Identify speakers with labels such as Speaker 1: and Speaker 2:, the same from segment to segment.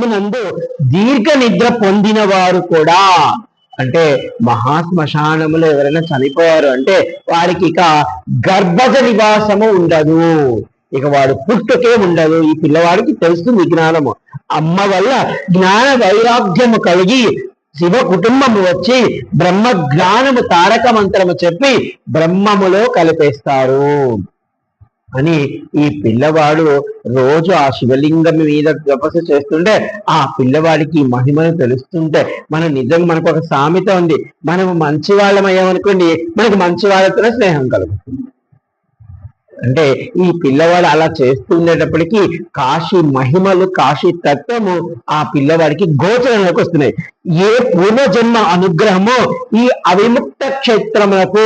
Speaker 1: నందు దీర్ఘ నిద్ర పొందిన వారు కూడా. అంటే మహాశ్మశానములో ఎవరైనా చనిపోయారు అంటే వారికి ఇక గర్భజ నివాసము ఉండదు. ఇక వాడు పుట్టుకే ఉండదు. ఈ పిల్లవాడికి తెలుస్తుంది జ్ఞానము. అమ్మ వల్ల జ్ఞాన వైరాగ్యము కలిగి శివ కుటుంబము వచ్చి బ్రహ్మ జ్ఞానము తారక మంత్రము చెప్పి బ్రహ్మములో కలిపేస్తారు. అని ఈ పిల్లవాడు రోజు ఆ శివలింగం మీద తపస్సు చేస్తుంటే ఆ పిల్లవాడికి మహిమను తెలుస్తుంటే మనం నిజంగా మనకు ఒక సామెత ఉంది. మనం మంచి వాళ్ళం అయ్యామనుకోండి మనకి మంచి వాళ్ళతోనే స్నేహం కలుగుతుంది. అంటే ఈ పిల్లవాడు అలా చేస్తుండేటప్పటికీ కాశీ మహిమలు కాశీ తత్వము ఆ పిల్లవాడికి గోచరంలోకి వస్తున్నాయి. ఏ పూర్వజన్మ అనుగ్రహమో ఈ అవిముక్త క్షేత్రములకు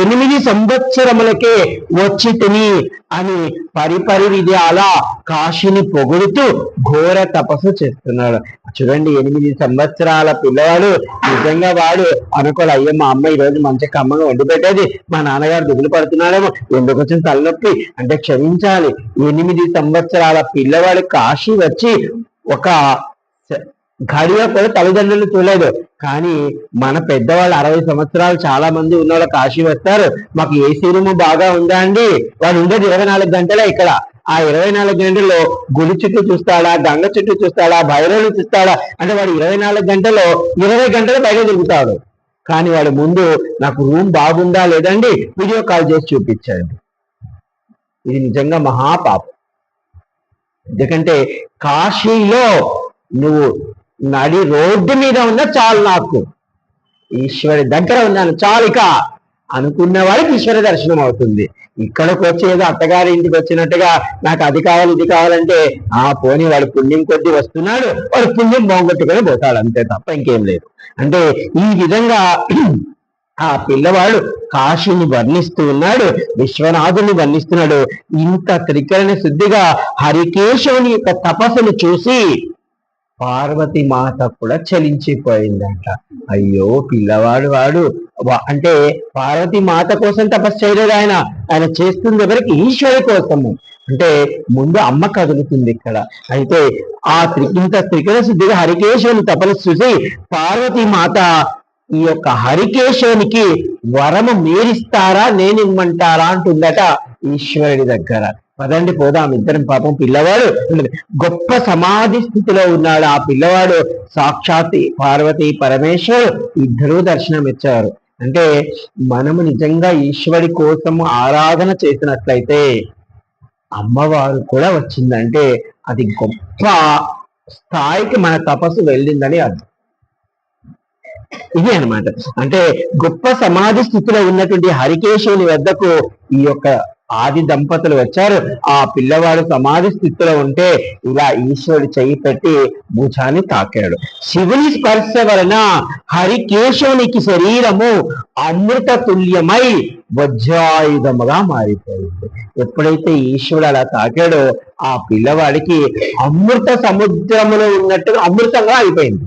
Speaker 1: ఎనిమిది సంవత్సరములకే వచ్చి తిని అని పరిపరి విధాల కాశీని పొగుడుతూ ఘోర తపస్సు చేస్తున్నాడు. చూడండి ఎనిమిది సంవత్సరాల పిల్లవాడు నిజంగా వాడు అనుకోలే అయ్యో మా అమ్మ ఈ రోజు మంచి కమ్మగా వండి పెట్టేది మా నాన్నగారు దిగులు పడుతున్నాడేమో ఎందుకు వచ్చిన తలనొప్పి? అంటే క్షమించాలి. ఎనిమిది సంవత్సరాల పిల్లవాడు కాశీ వచ్చి ఒక గడియ కూడా తల్లిదండ్రులు చూడలేదు. కానీ మన పెద్దవాళ్ళు అరవై సంవత్సరాలు చాలా మంది ఉన్న వాళ్ళు కాశీ వస్తారు మాకు ఏసీ రూమ్ బాగా ఉందా అండి? వాడు ఉండేది ఇరవై నాలుగు గంటలే ఇక్కడ. ఆ ఇరవై నాలుగు గంటల్లో గుడి చుట్టూ చూస్తాడా? గంగ చుట్టూ చూస్తాడా? భైరవులు చూస్తాడా? అంటే వాడు ఇరవై నాలుగు గంటల్లో ఇరవై గంటలు బయట తిరుగుతాడు. కానీ వాడు ముందు నాకు రూమ్ బాగుందా లేదండి వీడియో కాల్ చేసి చూపించండి. ఇది నిజంగా మహాపాపం. ఎందుకంటే కాశీలో నువ్వు నడి రోడ్డు మీద ఉన్న చాలు నాకు. ఈశ్వరి దగ్గర ఉన్నాను చాలు ఇక. అనుకున్న వాడికి ఈశ్వర దర్శనం అవుతుంది. ఇక్కడికి వచ్చేదో అత్తగారి ఇంటికి వచ్చినట్టుగా నాకు అది కావాలి ఇది కావాలంటే ఆ పోని వాడు పుణ్యం కొద్ది వస్తున్నాడు వాడు పుణ్యం బాగుంటుకొని పోతాడు అంతే తప్ప ఇంకేం లేదు. అంటే ఈ విధంగా ఆ పిల్లవాడు కాశీని వర్ణిస్తూ ఉన్నాడు విశ్వనాథుని వర్ణిస్తున్నాడు. ఇంత త్రికరణ శుద్ధిగా హరికేశవుని యొక్క తపస్సును చూసి పార్వతి మాత కూడా చలించిపోయిందంట. అయ్యో పిల్లవాడు వాడు. అంటే పార్వతి మాత కోసం తపస్సు చేయలేదు ఆయన. ఆయన చేస్తుంది ఎవరికి? ఈశ్వరి కోసము. అంటే ముందు అమ్మ కదులుతుంది ఇక్కడ. అయితే ఆ త్రి ఇంత త్రికరణ శుద్ధిగా హరికేశ్వరుని తపస్సు చూసి పార్వతి మాత ఈ యొక్క హరికేశవునికి వరము మీరిస్తారా నేను ఇమ్మంటారా అంటుందట ఈశ్వరుడి దగ్గర. పదండి పోదాం. ఇద్దరం పాపం పిల్లవాడు. గొప్ప సమాధి స్థితిలో ఉన్నాడు ఆ పిల్లవాడు. సాక్షాత్ పార్వతి పరమేశ్వరు ఇద్దరూ దర్శనం ఇచ్చారు. అంటే మనము నిజంగా ఈశ్వరి కోసం ఆరాధన చేసినట్లయితే అమ్మవారు కూడా వచ్చిందంటే అది గొప్ప స్థాయికి మన తపస్సు వెళ్ళిందని అర్థం. ఇది అన్నమాట. అంటే గొప్ప సమాధి స్థితిలో ఉన్నటువంటి హరికేశవుని వద్దకు ఈ యొక్క ఆది దంపతులు వచ్చారు. ఆ పిల్లవాడు సమాధి స్థితిలో ఉంటే ఇలా ఈశ్వరుడు చెయ్యి పెట్టి భుజాన్ని తాకాడు. శివుని స్పర్శ వలన హరికేశవునికి శరీరము అమృత తుల్యమై వజ్రాయుధముగా మారిపోయింది. ఎప్పుడైతే ఈశ్వరుడు అలా తాకాడో ఆ పిల్లవాడికి అమృత సముద్రములో ఉన్నట్టుగా అమృతంగా అయిపోయింది.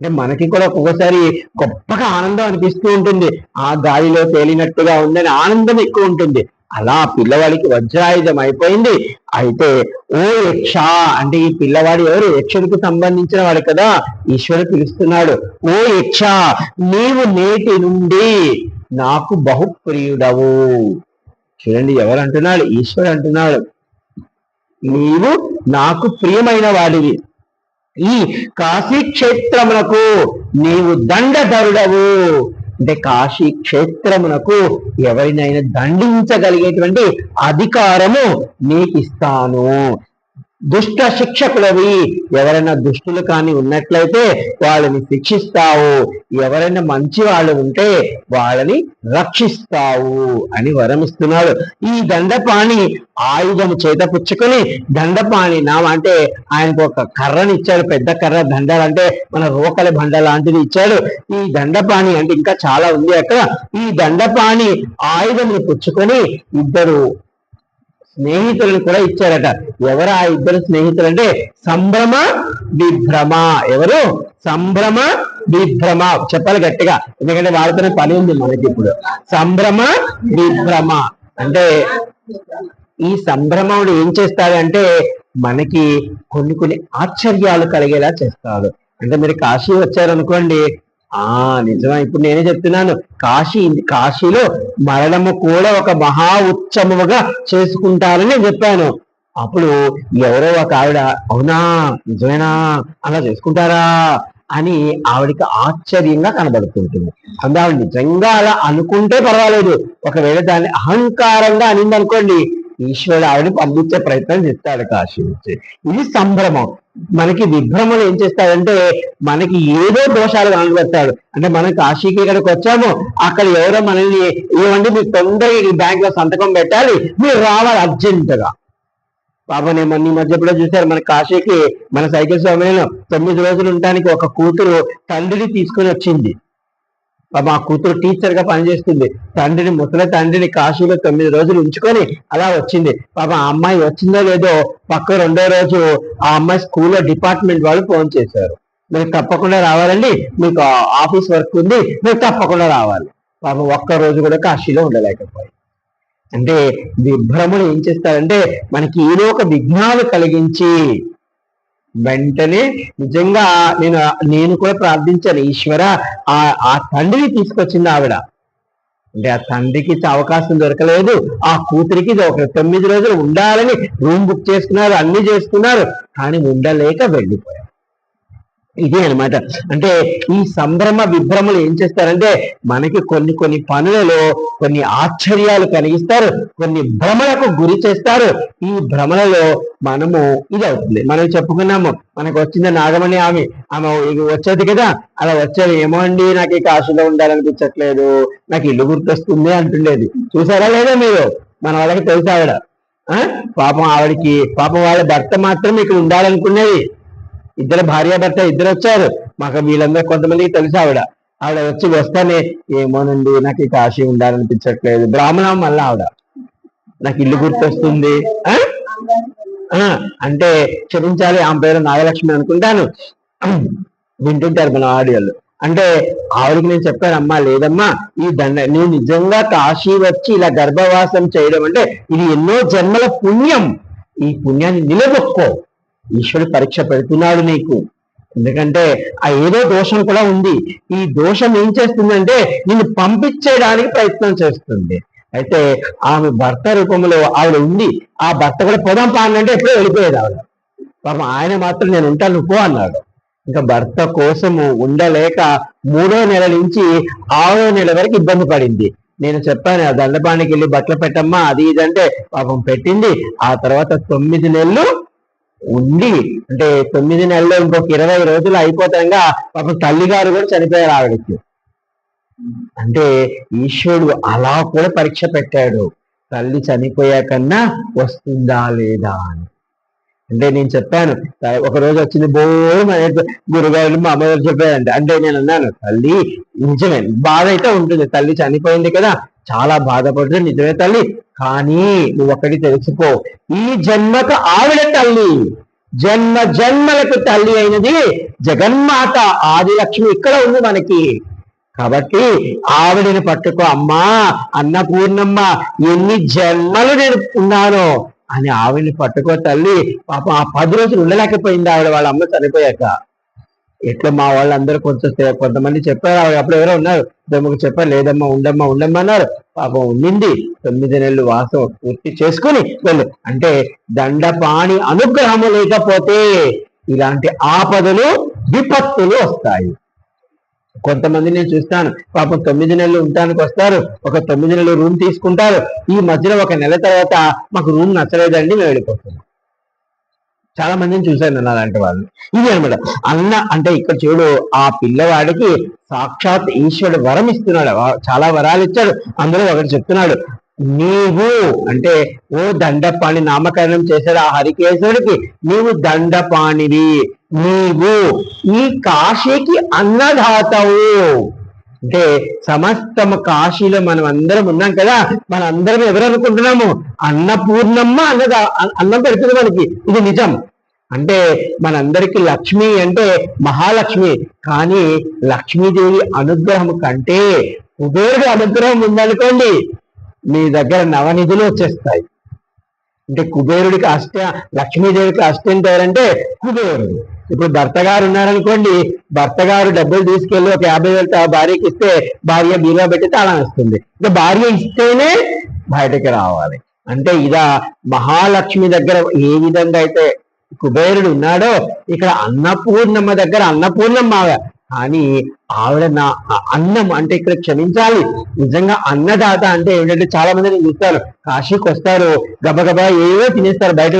Speaker 1: అంటే మనకి కూడా ఒక్కొక్కసారి గొప్పగా ఆనందం అనిపిస్తూ ఉంటుంది. ఆ గాలిలో తేలినట్టుగా ఉందని ఆనందం ఎక్కువ ఉంటుంది. అలా పిల్లవాడికి వజ్రాయుధం అయిపోయింది. అయితే ఓ యక్ష అంటే ఈ పిల్లవాడు ఎవరు? యక్షుడికి సంబంధించిన వాడు కదా? ఈశ్వరుడు పిలుస్తున్నాడు. ఓ యక్ష నీవు నేటి నుండి నాకు బహుప్రియుడవు. చూడండి ఎవరు అంటున్నాడు? ఈశ్వరుడు అంటున్నాడు. నీవు నాకు ప్రియమైన వాడివి. ఈ కాశీక్షేత్రములకు నీవు దండధరుడవు. అంటే కాశీ క్షేత్రమునకు ఎవరినైనా దండించగలిగేటువంటి అధికారము నీకు ఇస్తాను దుష్ట శిక్షకులవి. ఎవరైనా దుష్టులు కానీ ఉన్నట్లయితే వాళ్ళని శిక్షిస్తావు. ఎవరైనా మంచి వాళ్ళు ఉంటే వాళ్ళని రక్షిస్తావు అని వరమిస్తున్నాడు. ఈ దండపాణి ఆయుధము చేత పుచ్చుకొని దండపాణి నామ అంటే ఆయనకు ఒక కర్రని ఇచ్చాడు. పెద్ద కర్ర దండలు అంటే మన రోకలి బండ లాంటిది ఇచ్చాడు. ఈ దండపాణి అంటే ఇంకా చాలా ఉంది అక్కడ. ఈ దండపాణి ఆయుధం పుచ్చుకొని ఇద్దరు స్నేహితులను కూడా ఇచ్చారట. ఎవరు ఆ ఇద్దరు స్నేహితులు అంటే సంభ్రమ విభ్రమ. ఎవరు? సంభ్రమ విభ్రమ. చెప్పాలి గట్టిగా. ఎందుకంటే వాళ్ళతోనే పని ఉంది మనకి ఇప్పుడు. సంభ్రమ విభ్రమ. అంటే ఈ సంభ్రమముడు ఏం చేస్తాడంటే మనకి కొన్ని కొన్ని ఆశ్చర్యాలు కలిగేలా చేస్తాడు. అంటే మీరు కాశీ వచ్చారనుకోండి ఆ నిజమా. ఇప్పుడు నేనే చెప్తున్నాను. కాశీ కాశీలో మరణము కూడా ఒక మహా ఉత్సవముగా చేసుకుంటారని చెప్పాను. అప్పుడు ఎవరో ఒక ఆవిడ అవునా? నిజమేనా? అలా చేసుకుంటారా? అని ఆవిడకి ఆశ్చర్యంగా కనబడుతుంటుంది. అందు ఆవిడ నిజంగా అలా అనుకుంటే పర్వాలేదు. ఒకవేళ దాన్ని అహంకారంగా అనింది అనుకోండి ఈశ్వరుడు ఆవిడని పంపించే ప్రయత్నం చేస్తాడు కాశీ నుంచి. ఇది సంభ్రమం. మనకి విభ్రమలు ఏం చేస్తాడంటే మనకి ఏదో దోషాలు కనబడతాడు అంటే మనం కాశీకి ఇక్కడికి వచ్చాము అక్కడ ఎవరో మనల్ని ఏమండి మీరు తొందరగా బ్యాంక్లో సంతకం పెట్టాలి మీరు రావాలి అర్జెంటుగా. పాపం నేను మొన్న ఈ మధ్య కూడా చూశారు మన కాశీకి మన సైకిల్ సమయంలో తొమ్మిది రోజులు ఉండడానికి ఒక కూతురు తండ్రిని తీసుకొని వచ్చింది. మా ఆ కూతురు టీచర్గా పనిచేస్తుంది. తండ్రిని ముసలి తండ్రిని కాశీలో తొమ్మిది రోజులు ఉంచుకొని అలా వచ్చింది. పాప ఆ అమ్మాయి వచ్చిందో లేదో పక్క రెండో రోజు ఆ అమ్మాయి స్కూల్లో డిపార్ట్మెంట్ వాళ్ళు ఫోన్ చేశారు. మీరు తప్పకుండా రావాలండి. మీకు ఆఫీస్ వర్క్ ఉంది. మీరు తప్పకుండా రావాలి. పాపం ఒక్క రోజు కూడా కాశీలో ఉండలేకపోయి. అంటే విభ్రములు ఏం చేస్తారంటే మనకి ఏదో ఒక విఘ్నాలు కలిగించి వెంటనే నిజంగా నేను నేను కూడా ప్రార్థించాను ఈశ్వర ఆ ఆ తండ్రిని తీసుకొచ్చింది ఆవిడ. అంటే ఆ తండ్రికి అవకాశం దొరకలేదు. ఆ కూతురికి ఇది ఒక తొమ్మిది రోజులు ఉండాలని రూమ్ బుక్ చేసుకున్నారు అన్ని చేసుకున్నారు కానీ ఉండలేక వెళ్ళిపోయారు. ఇదే అన్నమాట. అంటే ఈ సంభ్రమ విభ్రమలు ఏం చేస్తారంటే మనకి కొన్ని కొన్ని పనులలో కొన్ని ఆశ్చర్యాలు కలిగిస్తారు కొన్ని భ్రమలకు గురి చేస్తారు. ఈ భ్రమలలో మనము ఇది అవుతుంది. మనం చెప్పుకున్నాము మనకు వచ్చింది నాగమణి ఆమె. ఆమె ఇది వచ్చేది కదా అలా వచ్చేది ఏమో అండి నాకు ఈ కాశీలో ఉండాలనిపించట్లేదు నాకు ఇల్లు గుర్తొస్తుంది అంటుండేది. చూసారా లేదా మీరు? మన వాళ్ళకి తెలుసు ఆవిడ? ఆ? పాపం ఆవిడకి పాపం వాళ్ళ భర్త మాత్రం ఇక్కడ ఉండాలనుకునేది ఇద్దరు భార్యాభర్త ఇద్దరు వచ్చారు. మాకు వీళ్ళందరూ కొంతమందికి తెలుసు ఆవిడ. ఆవిడ వచ్చి వస్తానే ఏమోనండి నాకు ఈ కాశీ ఉండాలనిపించట్లేదు. బ్రాహ్మణ మళ్ళా ఆవిడ. నాకు ఇల్లు గుర్తొస్తుంది. ఆ? అంటే క్షమించాలి ఆమె పేరు నాగలక్ష్మి అనుకుంటాను. వింటుంటారు మన ఆడియోలు. అంటే ఆవిడకి నేను చెప్పాను అమ్మా లేదమ్మా ఈ దండ నేను నిజంగా కాశీ వచ్చి ఇలా గర్భవాసం చేయడం అంటే ఇది ఎన్నో జన్మల పుణ్యం. ఈ పుణ్యాన్ని నిలబొక్కో ఈశ్వరుడు పరీక్ష పెడుతున్నాడు నీకు. ఎందుకంటే ఆ ఏదో దోషం కూడా ఉంది. ఈ దోషం ఏం చేస్తుందంటే నిన్ను పంపించేయడానికి ప్రయత్నం చేస్తుంది. అయితే ఆమె భర్త రూపంలో ఆవిడ ఉంది. ఆ భర్త కూడా పొదం పానంటే ఎప్పుడో వెళ్ళిపోయేది ఆవిడ. పాపం ఆయన మాత్రం నేను ఉంటాను పో అన్నాడు. ఇంకా భర్త కోసము ఉండలేక మూడో నెల నుంచి ఆరో నెల వరకు ఇబ్బంది పడింది. నేను చెప్పాను ఆ దండపానికి వెళ్ళి బట్టలు పెట్టమ్మా అది ఇది అంటే పాపం పెట్టింది. ఆ తర్వాత తొమ్మిది నెలలు ఉండి అంటే తొమ్మిది నెలల్లో ఇంకొక ఇరవై రోజులు అయిపోతాగా పాపం తల్లిగారు కూడా చనిపోయారు ఆవిడకి. అంటే ఈశ్వరుడు అలా కూడా పరీక్ష పెట్టాడు. తల్లి చనిపోయాకన్నా వస్తుందా లేదా అని. అంటే నేను చెప్పాను ఒక రోజు వచ్చింది బోరు గురుగారు మా అమ్మగారు చెప్పారంటే. అంటే నేను అన్నాను తల్లి నిజమే బాధ అయితే ఉంటుంది. తల్లి చనిపోయింది కదా చాలా బాధపడుతుంది నిజమే తల్లి. కానీ నువ్వు ఒకటి తెలుసుకో ఈ జన్మకు ఆవిడ తల్లి జన్మ జన్మలకు తల్లి అయినది జగన్మాత ఆదిలక్ష్మి ఇక్కడ ఉంది మనకి. కాబట్టి ఆవిడని పట్టుకో అమ్మా అన్నపూర్ణమ్మ ఎన్ని జన్మలు నేను ఉన్నానో అని ఆవిడని పట్టుకో తల్లి. పాప ఆ పది రోజులు ఉండలేకపోయింది ఆవిడ వాళ్ళ అమ్మ చనిపోయాక. ఎట్లా మా వాళ్ళందరూ కొంచెం కొంతమంది చెప్పారు. అప్పుడు ఎవరో ఉన్నారు. దమ్మకు చెప్పారు. లేదమ్మా ఉండమ్మా ఉండమ్మా అన్నారు. పాపం ఉండింది. తొమ్మిది నెలలు వాసం పూర్తి చేసుకుని వెళ్ళు. అంటే దండపాణి అనుగ్రహము లేకపోతే ఇలాంటి ఆపదలు విపత్తులు వస్తాయి. కొంతమంది నేను చూస్తాను. పాపం తొమ్మిది నెలలు ఉండటానికి వస్తారు. ఒక తొమ్మిది నెలలు రూమ్ తీసుకుంటారు. ఈ మధ్యలో ఒక నెల తర్వాత మాకు రూమ్ నచ్చలేదండి. మేము వెళ్ళిపోతున్నాం. చాలా మందిని చూశాను నేను అలాంటి వాళ్ళు ఇది అనమాట. అన్న అంటే ఇక్కడ చూడు ఆ పిల్లవాడికి సాక్షాత్ ఈశ్వరుడు వరం ఇస్తున్నాడు. చాలా వరాలు ఇచ్చాడు. అందరూ ఒకటి చెప్తున్నాడు నీవు అంటే ఓ దండపాణి నామకరణం చేశాడు ఆ హరికేశ్వరుడికి నీవు దండపాణివి. నీవు ఈ కాశీకి అన్నదాతవు. అంటే సమస్తము కాశీలో మనం అందరం ఉన్నాం కదా మన అందరం ఎవరు అనుకుంటున్నాము? అన్నపూర్ణమ్మ అన్నదా అన్నం పెడుతుంది మనకి. ఇది నిజం. అంటే మనందరికీ లక్ష్మి అంటే మహాలక్ష్మి. కానీ లక్ష్మీదేవి అనుగ్రహం కంటే కుబేరుడు అనుగ్రహం ఉందనుకోండి మీ దగ్గర నవనిధులు వచ్చేస్తాయి. అంటే కుబేరుడికి అష్ట లక్ష్మీదేవికి అష్టం ఎవరంటే కుబేరుడు. ఇప్పుడు భర్త గారు ఉన్నారనుకోండి భర్త గారు డబ్బులు తీసుకెళ్ళి ఒక యాభై వేలు భార్యకి ఇస్తే భార్య బీరువా పెట్టి తాళం ఇస్తుంది. ఇంకా భార్య ఇస్తేనే బయటకి రావాలి. అంటే ఇదా మహాలక్ష్మి దగ్గర ఏ విధంగా అయితే కుబేరుడు ఉన్నాడో ఇక్కడ అన్నపూర్ణమ్మ దగ్గర అన్నపూర్ణమ్మ కానీ ఆవిడ నా అన్నం అంటే ఇక్కడ క్షమించాలి. నిజంగా అన్నదాత అంటే ఏంటంటే చాలా మంది నేను చూస్తారు కాశీకి వస్తారు గబగబా ఏవో తినేస్తారు బయట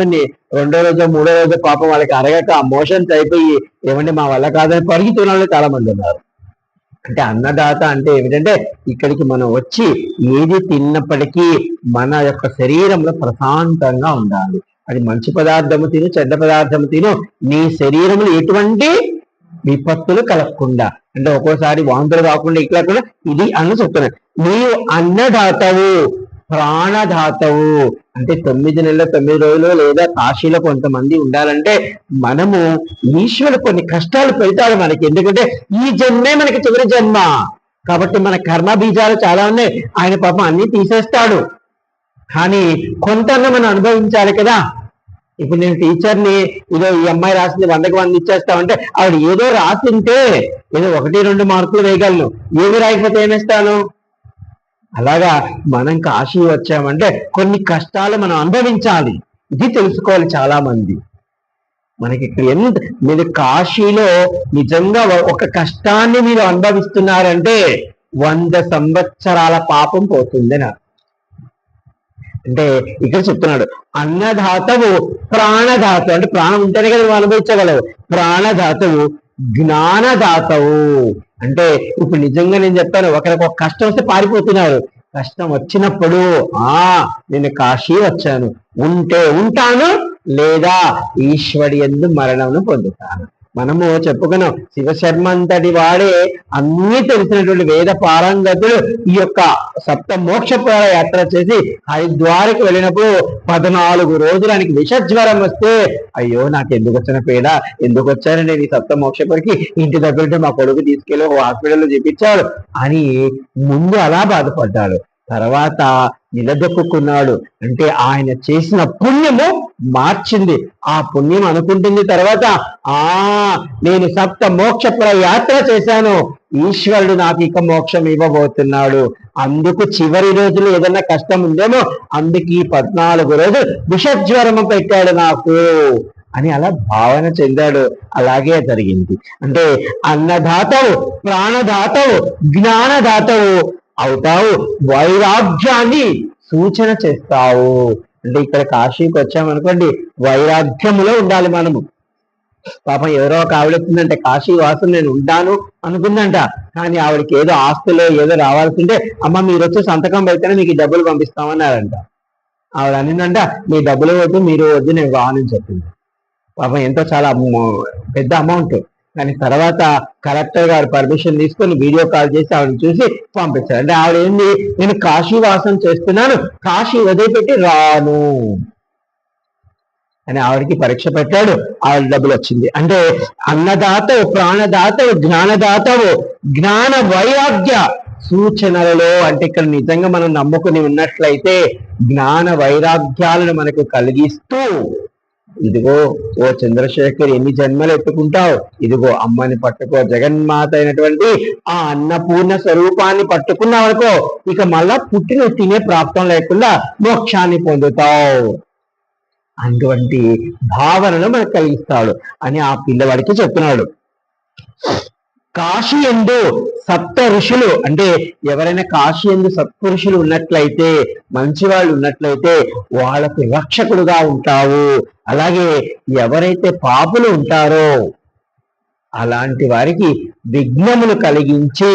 Speaker 1: రెండో రోజు మూడో రోజు పాపం వాళ్ళకి అరగక మోషన్స్ అయిపోయి ఏమంటే మా వల్ల కాదని పరిగెత్తున్న వాళ్ళు చాలా మంది ఉన్నారు. అంటే అన్నదాత అంటే ఏమిటంటే ఇక్కడికి మనం వచ్చి ఏది తిన్నప్పటికీ మన యొక్క శరీరంలో ప్రశాంతంగా ఉండాలి. అది మంచి పదార్థము తిను చెడ్డ పదార్థము తిను. నీ శరీరంలో ఎటువంటి విపత్తులు కలగకుండా అంటే ఒక్కోసారి వాంతులు కాకుండా ఇట్లా కూడా ఇది అని చెప్తున్నాను నీవు అన్నదాతవు ప్రాణదాతవు. అంటే తొమ్మిది నెలల తొమ్మిది రోజులు లేదా కాశీలో కొంతమంది ఉండాలంటే మనము ఈశ్వరుడు కొన్ని కష్టాలు పెడతాడు మనకి. ఎందుకంటే ఈ జన్మే మనకి చివరి జన్మ. కాబట్టి మన కర్మ బీజాలు చాలా ఉన్నాయి. ఆయన పాపం అన్ని తీసేస్తాడు. కానీ కొంత మనం అనుభవించాలి కదా. ఇప్పుడు నేను టీచర్ని ఇదో ఈ అమ్మాయి రాసింది వందకి వంద ఇచ్చేస్తామంటే ఆవిడ ఏదో రాసింటే ఏదో ఒకటి రెండు మార్కులు వేయగలను. ఏమి రాయకపోతే ఏమేస్తాను? అలాగా మనం కాశీ వచ్చామంటే కొన్ని కష్టాలు మనం అనుభవించాలి. ఇది తెలుసుకోవాలి చాలా మంది మనకి ఎంత మీరు కాశీలో నిజంగా ఒక కష్టాన్ని మీరు అనుభవిస్తున్నారంటే వంద సంవత్సరాల పాపం పోతుందని అర్థం. అంటే ఇక్కడ చెప్తున్నాడు అన్నదాతవు ప్రాణదాతవు అంటే ప్రాణం ఉంటేనే కదా నువ్వు అనుభవించగలవు. ప్రాణదాతవు జ్ఞానదాతవు అంటే ఇప్పుడు నిజంగా నేను చెప్తాను ఒకరికి ఒక కష్టం వస్తే పారిపోతున్నారు. కష్టం వచ్చినప్పుడు ఆ నేను కాశీ వచ్చాను. ఉంటే ఉంటాను లేదా ఈశ్వరి ఎందు మరణమును పొందుతాను. మనము చెప్పుకున్నాం శివశర్మ అంతటి వాడే అన్ని తెలిసినటువంటి వేద పారంగతులు ఈ యొక్క సప్త మోక్షపుర యాత్ర చేసి హరిద్వారికి వెళ్ళినప్పుడు పద్నాలుగు రోజులు ఆయనకి విషజ్వరం వస్తే అయ్యో నాకు ఎందుకు వచ్చిన పేడ? ఎందుకు వచ్చాను నేను ఈ సప్త మోక్షపురికి ఇంటి దగ్గరంటే మా కొడుకు తీసుకెళ్ళి ఒక హాస్పిటల్లో చూపించాడు అని ముందు అలా బాధపడ్డాడు. తర్వాత నిలదొక్కున్నాడు. అంటే ఆయన చేసిన పుణ్యము మార్చింది. ఆ పుణ్యం అనుకుంటుంది తర్వాత ఆ నేను సప్త మోక్షపుర యాత్ర చేశాను. ఈశ్వరుడు నాకు ఇక మోక్షం ఇవ్వబోతున్నాడు. అందుకు చివరి రోజులు ఏదన్నా కష్టం ఉందేమో అందుకు ఈ పద్నాలుగు రోజులు విషజ్వరము పెట్టాడు నాకు. అని అలా భావన చెందాడు. అలాగే జరిగింది. అంటే అన్నదాతవు ప్రాణదాతవు జ్ఞానదాతవు అవుతావు వైరాగ్యాన్ని సూచన చేస్తావు. అంటే ఇక్కడ కాశీకి వచ్చామనుకోండి వైరాగ్యములో ఉండాలి మనము. పాపం ఎవరో ఒక ఆవిడ కాశీ వాసం నేను ఉంటాను అనుకుందంట. కానీ ఆవిడకి ఏదో ఆస్తులో ఏదో రావాల్సింటే అమ్మ మీరు వచ్చి సంతకం పెడితేనే మీకు డబ్బులు పంపిస్తామన్నారంట. ఆవిడ అనిందంట మీ డబ్బులు వద్దు మీరు వద్దు నేను రానని చెప్పింది. పాపం ఎంతో చాలా అమ్మ- పెద్ద అమౌంట్. కానీ తర్వాత కలెక్టర్ గారు పర్మిషన్ తీసుకొని వీడియో కాల్ చేసి ఆవిడని చూసి పంపించారు. అంటే ఆవిడ ఏంది? నేను కాశీ వాసం చేస్తున్నాను. కాశీ వదిలిపెట్టి రాను. అని ఆవిడకి పరీక్ష పెట్టాడు. ఆవిడ డబ్బులు వచ్చింది. అంటే అన్నదాతవు ప్రాణదాతవు జ్ఞానదాతవు జ్ఞాన వైరాగ్య సూచనలలో అంటే ఇక్కడ నిజంగా మనం నమ్ముకుని ఉన్నట్లయితే జ్ఞాన వైరాగ్యాలను మనకు కలిగిస్తూ ఇదిగో ఓ చంద్రశేఖర్ ఎన్ని జన్మలు ఎత్తుకుంటావు? ఇదిగో అమ్మని పట్టుకో జగన్మాత అయినటువంటి ఆ అన్నపూర్ణ స్వరూపాన్ని పట్టుకున్నావనుకో ఇక మళ్ళా పుట్టిన తినే ప్రాప్తం లేకుండా మోక్షాన్ని పొందుతావు. అటువంటి భావనను మనకు కలిగిస్తాడు అని ఆ పిల్లవాడికి చెప్తున్నాడు. కాశీ ఎందు సప్త ఋషులు అంటే ఎవరైనా కాశీ ఎందు సప్త ఋషులు ఉన్నట్లయితే మంచి వాళ్ళు ఉన్నట్లయితే వాళ్ళకు రక్షకుడుగా ఉంటావు. అలాగే ఎవరైతే పాపులు ఉంటారో అలాంటి వారికి విఘ్నములు కలిగించి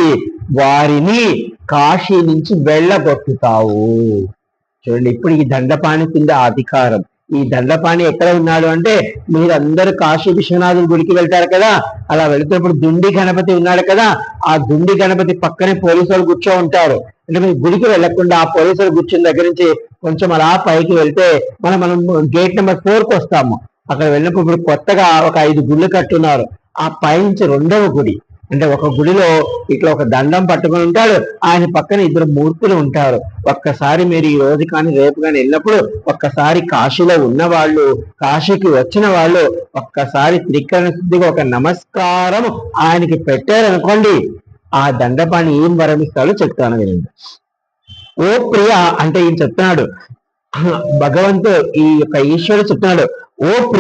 Speaker 1: వారిని కాశీ నుంచి వెళ్ళగొట్టుతావు. చూడండి ఇప్పుడు ఈ దండపాణి కింద అధికారం ఈ దండపాణి ఎక్కడ ఉన్నాడు అంటే మీరందరూ కాశీ విశ్వనాథుడి గుడికి వెళ్తారు కదా అలా వెళుతున్నప్పుడు దుండి గణపతి ఉన్నాడు కదా ఆ దుండి గణపతి పక్కనే పోలీసులు కూర్చో ఉంటారు. అంటే మీరు గుడికి వెళ్ళకుండా ఆ పోలీసులు వాళ్ళు కూర్చున్న దగ్గర నుంచి కొంచెం అలా పైకి వెళ్తే మనం మనం గేట్ నెంబర్ ఫోర్కు వస్తాము. అక్కడ వెళ్ళినప్పుడు ఇప్పుడు కొత్తగా ఒక ఐదు గుళ్ళు కట్టున్నారు. ఆ పై నుంచి రెండవ గుడి. అంటే ఒక గుడిలో ఇట్లా ఒక దండం పట్టుకొని ఉంటాడు. ఆయన పక్కన ఇద్దరు మూర్తులు ఉంటారు. ఒక్కసారి మీరు ఈ రోజు కానీ రేపు కానీ వెళ్ళినప్పుడు ఒక్కసారి కాశీలో ఉన్న వాళ్ళు కాశీకి వచ్చిన వాళ్ళు ఒక్కసారి త్రికరణ శుద్ధిగా ఒక నమస్కారం ఆయనకి పెట్టారనుకోండి ఆ దండపాన్ని ఏం వరమిస్తాడో చెప్తాను వినండి. ఓ ప్రియ అంటే ఈయన చెప్తున్నాడు. భగవంతు ఈ యొక్క ఈశ్వరుడు చెప్తున్నాడు. ఓ ప్రియ